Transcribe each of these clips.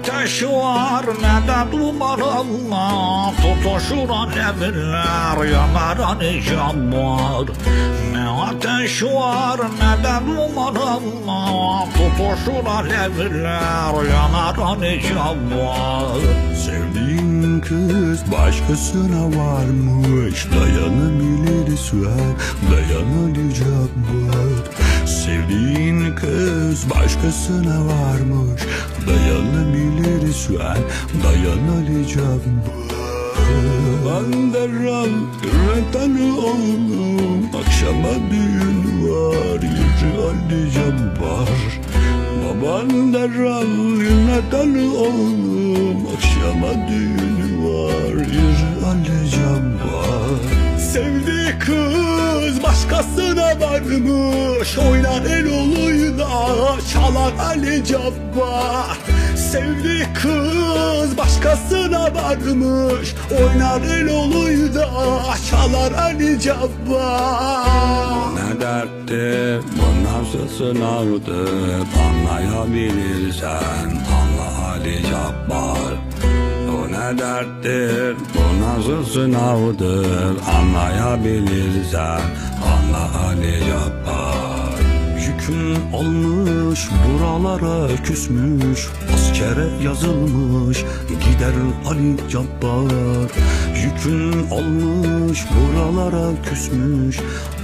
ateş var ne de duman Allah. Tutuşur alevler yanar cabbar Ne ateş var ne de duman Allah. Tutuşur alevler yanar cabbar Sevdiğin kız başkasına varmış. Dayanabilir süer dayanacak var Sevdiğin kız başkasına varmış. Dayanabilir süer dayanacak var Ben derhal üretanı oldum Akşama düğün var yüzü alacağım var Baban derhal yöneten oğlum Akşama düğün var Sevdiği kız başkasına varmış Oynar el oluyla çalar Ali Cabbar. Sevdiği kız başkasına varmış Oynar el oluyla çalar Ali Cabbar. Ne dertti bu nasıl sınavdır Anlayabilirsen anla Ali Cabbar ne derttir. Bu nasıl sınavdır Anlayabilirsen anla Ali Cabbar Yükün almış buralara küsmüş Askere yazılmış gider Ali Cabbar. Yükün almış buralara küsmüş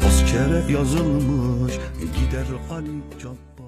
Askere yazılmış gider Ali Cabbar